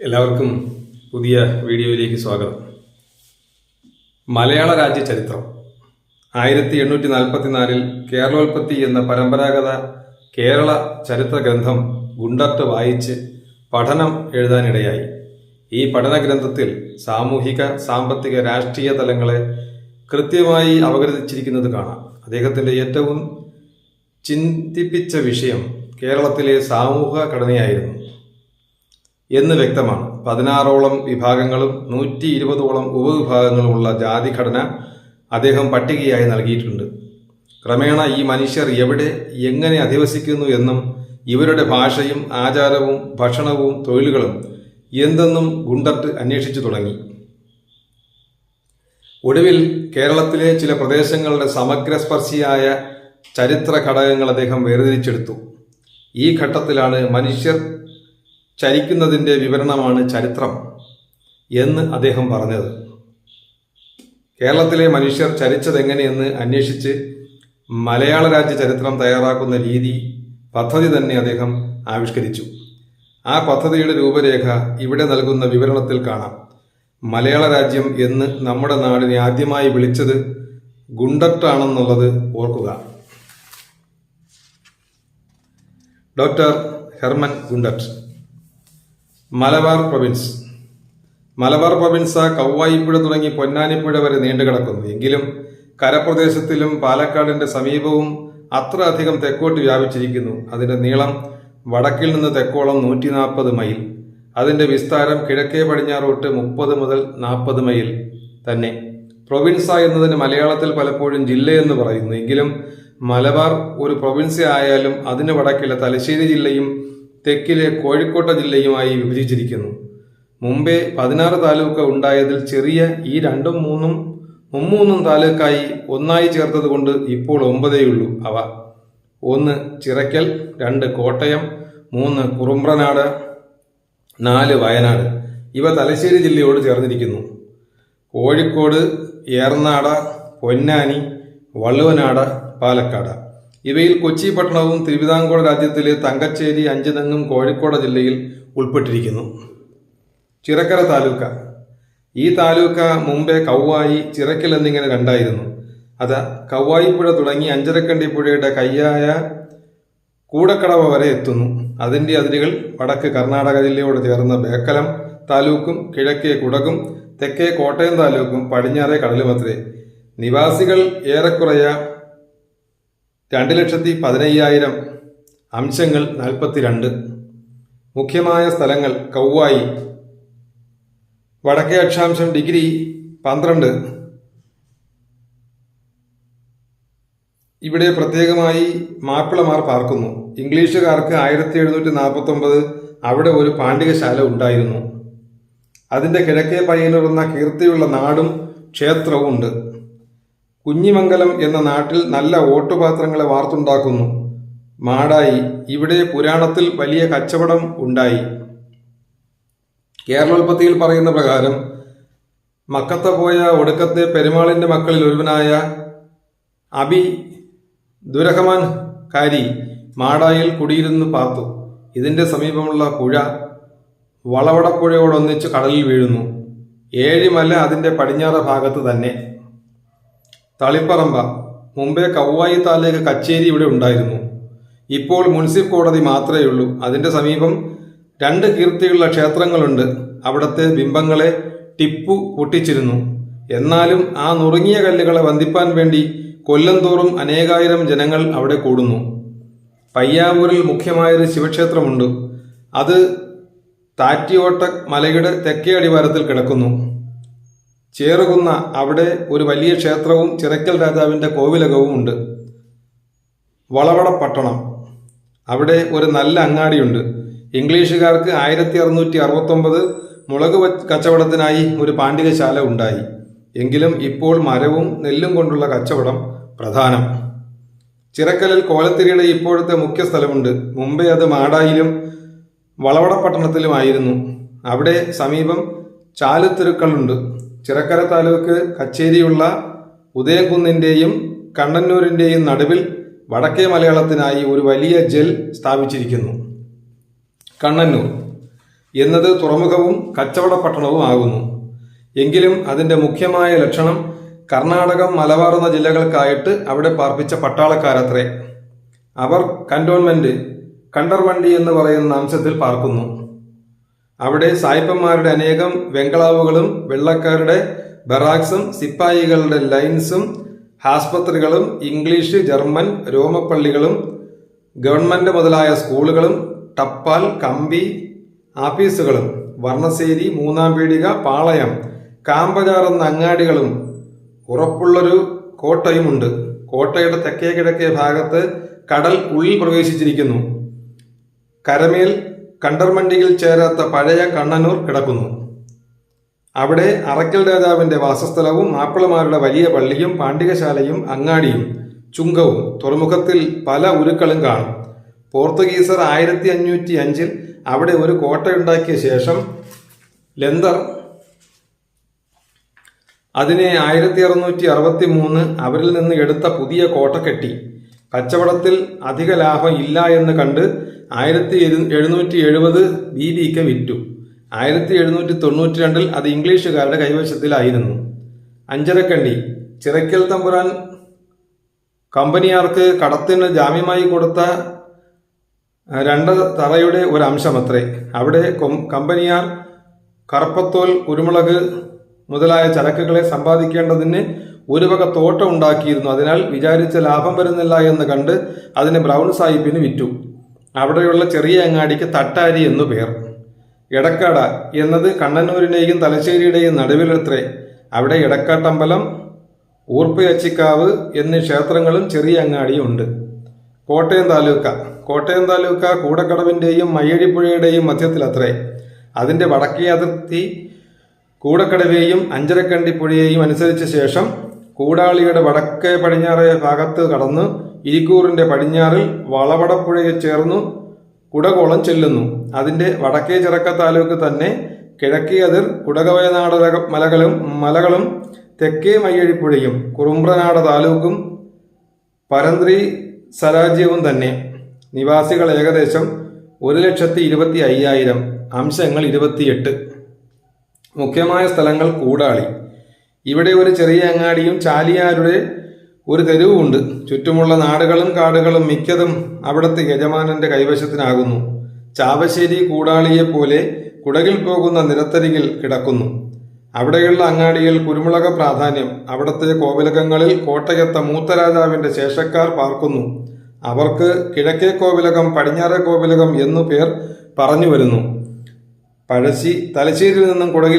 എല്ലാവർക്കും പുതിയ വീഡിയോയിലേക്ക് സ്വാഗതം. മലയാള രാജ്യ ചരിത്രം. ആയിരത്തി എണ്ണൂറ്റി നാൽപ്പത്തിനാലിൽ കേരളോൽപ്പത്തി എന്ന പരമ്പരാഗത കേരള ചരിത്ര ഗ്രന്ഥം ഗുണ്ടർട്ട് വായിച്ച് പഠനം എഴുതാനിടയായി. ഈ പഠന ഗ്രന്ഥത്തിൽ സാമൂഹിക സാമ്പത്തിക രാഷ്ട്രീയ തലങ്ങളെ കൃത്യമായി അവതരിച്ചിരിക്കുന്നത് കാണാം. അദ്ദേഹത്തിന്റെ ഏറ്റവും ചിന്തിപ്പിച്ച വിഷയം കേരളത്തിലെ സാമൂഹ ഘടനയായിരുന്നു. എന്ന് വ്യക്തമാണ്. പതിനാറോളം വിഭാഗങ്ങളും നൂറ്റി ഇരുപതോളം ഉപവിഭാഗങ്ങളുമുള്ള ജാതിഘടന അദ്ദേഹം പട്ടികയായി നൽകിയിട്ടുണ്ട്. ക്രമേണ ഈ മനുഷ്യർ എവിടെ എങ്ങനെ അധിവസിക്കുന്നു എന്നും ഇവരുടെ ഭാഷയും ആചാരവും ഭക്ഷണവും തൊഴിലുകളും എന്തെന്നും ഗുണ്ടർട്ട് അന്വേഷിച്ചു തുടങ്ങി. ഒടുവിൽ കേരളത്തിലെ ചില പ്രദേശങ്ങളുടെ സമഗ്രസ്പർശിയായ ചരിത്ര ഘടകങ്ങൾ അദ്ദേഹം വേർതിരിച്ചെടുത്തു. ഈ ഘട്ടത്തിലാണ് മനുഷ്യർ ചരിക്കുന്നതിന്റെ വിവരണമാണ് ചരിത്രം എന്ന് അദ്ദേഹം പറഞ്ഞത്. കേരളത്തിലെ മനുഷ്യർ ചരിച്ചതെങ്ങനെയെന്ന് അന്വേഷിച്ച് മലയാള രാജ്യ ചരിത്രം തയ്യാറാക്കുന്ന രീതി പദ്ധതി തന്നെ അദ്ദേഹം ആവിഷ്കരിച്ചു. ആ പദ്ധതിയുടെ രൂപരേഖ ഇവിടെ നൽകുന്ന വിവരണത്തിൽ കാണാം. മലയാള രാജ്യം എന്ന് നമ്മുടെ നാടിനെ ആദ്യമായി വിളിച്ചത് ഗുണ്ടട്ടാണെന്നുള്ളത് ഓർക്കുക. Doctor Hermann Gundert Malabar province. Malabar province Kavvayippuzha തുടങ്ങി പൊന്നാനിപ്പുഴ വരെ നീണ്ടുകിടക്കുന്നു എങ്കിലും കരപ്രദേശത്തിലും പാലക്കാടിന്റെ സമീപവും അത്ര അധികം തെക്കോട്ട് വ്യാപിച്ചിരിക്കുന്നു. അതിന്റെ നീളം വടക്കിൽ നിന്ന് തെക്കോളം നൂറ്റി നാൽപ്പത് മൈൽ. അതിന്റെ വിസ്താരം കിഴക്കേ പടിഞ്ഞാറോട്ട് മുപ്പത് മുതൽ നാൽപ്പത് മൈൽ തന്നെ. പ്രൊവിൻസ എന്നതിന് മലയാളത്തിൽ പലപ്പോഴും ജില്ലയെന്ന് പറയുന്നു. എങ്കിലും മലബാർ ഒരു പ്രൊവിൻസ് ആയാലും അതിന് വടക്കിലെ തലശ്ശേരി ജില്ലയും തെക്കിലെ കോഴിക്കോട്ട ജില്ലയുമായി വിഭജിച്ചിരിക്കുന്നു. മുമ്പേ പതിനാറ് താലൂക്ക് ഉണ്ടായതിൽ ചെറിയ ഈ രണ്ടും മൂന്നും മുമ്മൂന്നും താലൂക്കായി ഒന്നായി ചേർത്തത് കൊണ്ട് ഇപ്പോൾ ഒമ്പതേയുള്ളൂ അവ. ഒന്ന് ചിറയ്ക്കൽ രണ്ട് കോട്ടയം മൂന്ന് കുറുമ്പ്രനാട് നാല് വയനാട്. ഇവ തലശ്ശേരി ജില്ലയോട് ചേർന്നിരിക്കുന്നു. കോഴിക്കോട് ഏർനാട് പൊന്നാനി വള്ളുവനാട് പാലക്കാട്. ഇവയിൽ കൊച്ചി പട്ടണവും തിരുവിതാംകൂർ രാജ്യത്തിലെ തങ്കച്ചേരി അഞ്ചുതെങ്ങും കോഴിക്കോട് ജില്ലയിൽ ഉൾപ്പെട്ടിരിക്കുന്നു. ചിറക്കര താലൂക്ക. ഈ താലൂക്ക മുമ്പേ കൗവായി ചിറക്കൽ എന്നിങ്ങനെ കണ്ടായിരുന്നു അത് കൗവായിപ്പുഴ തുടങ്ങി അഞ്ചരക്കണ്ടി പുഴയുടെ കയ്യായ കൂടക്കടവ വരെ എത്തുന്നു. അതിന്റെ അതിരുകൾ വടക്ക് കർണാടക ജില്ലയോട് ചേർന്ന ബേക്കലം താലൂക്കും കിഴക്കേ കുടകും തെക്കേ കോട്ടയം താലൂക്കും പടിഞ്ഞാറേ കടലുമത്രേ നിവാസികൾ ഏറെക്കുറയ രണ്ട് ലക്ഷത്തി പതിനയ്യായിരം അംശങ്ങൾ നാൽപ്പത്തിരണ്ട്. മുഖ്യമായ സ്ഥലങ്ങൾ കൗവായി. വടക്കേ അക്ഷാംശം ഡിഗ്രി പന്ത്രണ്ട്. ഇവിടെ പ്രത്യേകമായി മാപ്പിളമാർ പാർക്കുന്നു. ഇംഗ്ലീഷുകാർക്ക് ആയിരത്തി എഴുന്നൂറ്റി നാൽപ്പത്തി ഒമ്പത് അവിടെ ഒരു പാണ്ഡികശാല ഉണ്ടായിരുന്നു. അതിന്റെ കിഴക്കേ പയ്യന്നൂർ എന്ന കീർത്തിയുള്ള നാടും ക്ഷേത്രവും ഉണ്ട്. കുഞ്ഞിമംഗലം എന്ന നാട്ടിൽ നല്ല ഓട്ടുപാത്രങ്ങളെ വാർത്തുണ്ടാക്കുന്നു. മാടായി ഇവിടെ പുരാണത്തിൽ വലിയ കച്ചവടം ഉണ്ടായി. കേരളോൽപ്പത്തിയിൽ പറയുന്ന പ്രകാരം മക്കത്ത പോയ ഒടുക്കത്തെ പെരുമാളിന്റെ മക്കളിൽ ഒരുവനായ അബി ദുരഹമാൻ കാരി മാടായിൽ കുടിയിരുന്ന് പാർത്തു. ഇതിന്റെ സമീപമുള്ള പുഴ വളവടപ്പുഴയോടൊന്നിച്ച് കടലിൽ വീഴുന്നു. ഏഴിമല അതിന്റെ പടിഞ്ഞാറ് ഭാഗത്ത് തന്നെ. തളിപ്പറമ്പ മുമ്പേ കവ്വായി താലൂക്ക് കച്ചേരി ഇവിടെ ഉണ്ടായിരുന്നു. ഇപ്പോൾ മുനിസിപ്പ് കോടതി മാത്രമേ ഉള്ളൂ. അതിന്റെ സമീപം രണ്ട് കീർത്തിയുള്ള ക്ഷേത്രങ്ങളുണ്ട്. അവിടുത്തെ ബിംബങ്ങളെ ടിപ്പു പൊട്ടിച്ചിരുന്നു. എന്നാലും ആ നുറുങ്ങിയ കല്ലുകളെ വന്ദിപ്പാൻ വേണ്ടി കൊല്ലം തോറും അനേകായിരം ജനങ്ങൾ അവിടെ കൂടുന്നു. പയ്യാവൂരിൽ മുഖ്യമായൊരു ശിവക്ഷേത്രമുണ്ട്. അത് താറ്റിയോട്ട മലയുടെ തെക്കേ അടിവാരത്തിൽ കിടക്കുന്നു. ചേറുകുന്ന അവിടെ ഒരു വലിയ ക്ഷേത്രവും ചിറക്കൽ രാജാവിന്റെ കോവിലകവും ഉണ്ട്. വളവട പട്ടണം അവിടെ ഒരു നല്ല അങ്ങാടിയുണ്ട്. ഇംഗ്ലീഷുകാർക്ക് ആയിരത്തി അറുന്നൂറ്റി അറുപത്തൊമ്പത് മുളക് കച്ചവടത്തിനായി ഒരു പാണ്ഡികശാല ഉണ്ടായി. എങ്കിലും ഇപ്പോൾ മരവും നെല്ലും കൊണ്ടുള്ള കച്ചവടം പ്രധാനം. ചിറക്കലിൽ കോലത്തിരിയുടെ ഇപ്പോഴത്തെ മുഖ്യ സ്ഥലമുണ്ട്. മുമ്പേ അത് മാടായിലും വളവട പട്ടണത്തിലുമായിരുന്നു അവിടെ സമീപം ചാലുത്തിരുക്കളുണ്ട്. ചിറക്കര താലൂക്ക് കച്ചേരിയുള്ള ഉദയകുന്നിന്റെയും കണ്ണന്നൂരിന്റെയും നടുവിൽ വടക്കേ മലയാളത്തിനായി ഒരു വലിയ ജെൽ സ്ഥാപിച്ചിരിക്കുന്നു. കണ്ണന്നൂർ എന്നത് തുറമുഖവും കച്ചവട പട്ടണവും ആകുന്നു. എങ്കിലും അതിന്റെ മുഖ്യമായ ലക്ഷണം കർണാടകം മലബാർ ജില്ലകൾക്കായിട്ട് അവിടെ പാർപ്പിച്ച പട്ടാളക്കാരത്രേ. അവർ കന്റോൺമെന്റ് കണ്ടർവണ്ടി എന്ന് പറയുന്ന അംശത്തിൽ പാർക്കുന്നു. അവിടെ സായിപ്പന്മാരുടെ അനേകം വെങ്കളാവുകളും വെള്ളക്കാരുടെ ബറാക്സും സിപ്പായികളുടെ ലൈൻസും ആസ്പത്രികളും ഇംഗ്ലീഷ് ജർമ്മൻ രോമപ്പള്ളികളും ഗവൺമെന്റ് മുതലായ സ്കൂളുകളും ടപ്പാൽ കമ്പി ആഫീസുകളും വർണശ്ശേരി മൂന്നാം പീടിക പാളയം കാമ്പചാർ എന്ന അങ്ങാടികളും ഉറപ്പുള്ളൊരു കോട്ടയുമുണ്ട്. കോട്ടയുടെ തെക്കേ കിഴക്കേ ഭാഗത്ത് കടൽ ഉള്ളിൽ പ്രവേശിച്ചിരിക്കുന്നു. കരമേൽ കണ്ടർമണ്ടിയിൽ ചേരാത്ത പഴയ കണ്ണനൂർ കിടക്കുന്നു. അവിടെ അറക്കൽ രാജാവിന്റെ വാസസ്ഥലവും മാപ്പിളമാരുടെ വലിയ പള്ളിയും പാണ്ഡികശാലയും അങ്ങാടിയും ചുങ്കവും തുറമുഖത്തിൽ പല ഉരുക്കളും കാണും. പോർത്തുഗീസർ ആയിരത്തി അഞ്ഞൂറ്റി അഞ്ചിൽ അവിടെ ഒരു കോട്ടയുണ്ടാക്കിയ ശേഷം ലെന്തർ അതിനെ ആയിരത്തി അറുന്നൂറ്റി അറുപത്തി മൂന്ന് അവരിൽ നിന്ന് എടുത്ത പുതിയ കോട്ട കെട്ടി. കച്ചവടത്തിൽ അധിക ലാഭം ഇല്ല എന്ന് കണ്ട് ആയിരത്തി എഴുന്നൂറ്റി എഴുപത് ബി ബിക്ക് വിറ്റു. ആയിരത്തി എഴുന്നൂറ്റി തൊണ്ണൂറ്റി രണ്ടിൽ അത് ഇംഗ്ലീഷുകാരുടെ കൈവശത്തിലായിരുന്നു. അഞ്ചരക്കണ്ടി ചിറക്കൽ തമ്പുരാൻ കമ്പനിയാർക്ക് കടത്തിന് ജാമ്യമായി കൊടുത്ത രണ്ട് തറയുടെ ഒരു അംശമത്രേ അവിടെ കമ്പനിയാർ കറുപ്പത്തോൽ കുരുമുളക് മുതലായ ചരക്കുകളെ സമ്പാദിക്കേണ്ടതിന് ഒരു വക തോട്ടം ഉണ്ടാക്കിയിരുന്നു. അതിനാൽ വിചാരിച്ച ലാഭം വരുന്നില്ല എന്ന് കണ്ട് അതിനെ ബ്രൗൺ സാഹിബിന് വിറ്റു. അവിടെയുള്ള ചെറിയ അങ്ങാടിക്ക് തട്ടാരി എന്നു പേർ. എടക്കാട എന്നത് കണ്ണന്നൂരിനെയും തലശ്ശേരിയുടെയും നടുവിലത്രേ. അവിടെ എടക്കാട്ടമ്പലം ഊർപ്പയച്ചിക്കാവ് എന്നീ ക്ഷേത്രങ്ങളും ചെറിയ അങ്ങാടിയും ഉണ്ട്. കോട്ടയം താലൂക്ക. കോട്ടയം താലൂക്ക കൂടക്കടവിന്റെയും മയ്യഴിപ്പുഴയുടെയും മധ്യത്തിലത്രേ. അതിന്റെ വടക്കേ അതിർത്തി കൂടക്കടവേയും അഞ്ചരക്കണ്ടിപ്പുഴയെയും അനുസരിച്ച ശേഷം കൂടാളിയുടെ വടക്കേ പടിഞ്ഞാറേ ഭാഗത്ത് കടന്ന് ഇരിക്കൂറിന്റെ പടിഞ്ഞാറിൽ വളവടപ്പുഴയെ ചേർന്നു കുടകോളം ചെല്ലുന്നു. അതിന്റെ വടക്കേ ചിറക്ക താലൂക്ക് തന്നെ കിഴക്കേ അതിർ കുടകവയനാട് മലകളും മലകളും തെക്കേ മയ്യഴിപ്പുഴയും കുറുമ്പ്രനാട് താലൂക്കും പരന്ത്രി സരാജ്യവും തന്നെ. നിവാസികൾ ഏകദേശം ഒരു ലക്ഷത്തി ഇരുപത്തി അയ്യായിരം. അംശങ്ങൾ ഇരുപത്തിയെട്ട്. മുഖ്യമായ സ്ഥലങ്ങൾ കൂടാളി. ഇവിടെ ഒരു ചെറിയ അങ്ങാടിയും ചാലിയാരുടെ ഒരു തെരുവുമുണ്ട്. ചുറ്റുമുള്ള നാടുകളും കാടുകളും മിക്കതും അവിടുത്തെ യജമാനന്റെ കൈവശത്തിനാകുന്നു. ചാവശ്ശേരി കൂടാളിയെ പോലെ കുടകിൽ പോകുന്ന നിരത്തരികിൽ കിടക്കുന്നു. അവിടെയുള്ള അങ്ങാടിയിൽ കുരുമുളക പ്രാധാന്യം. അവിടുത്തെ കോവിലകങ്ങളിൽ കോട്ടയത്ത മൂത്ത രാജാവിന്റെ ശേഷക്കാർ പാർക്കുന്നു. അവർക്ക് കിഴക്കേ കോവിലകം പടിഞ്ഞാറേ കോവിലകം എന്നു പേർ പറഞ്ഞു വരുന്നു. പഴശ്ശി തലശ്ശേരിയിൽ നിന്നും കുടകിൽ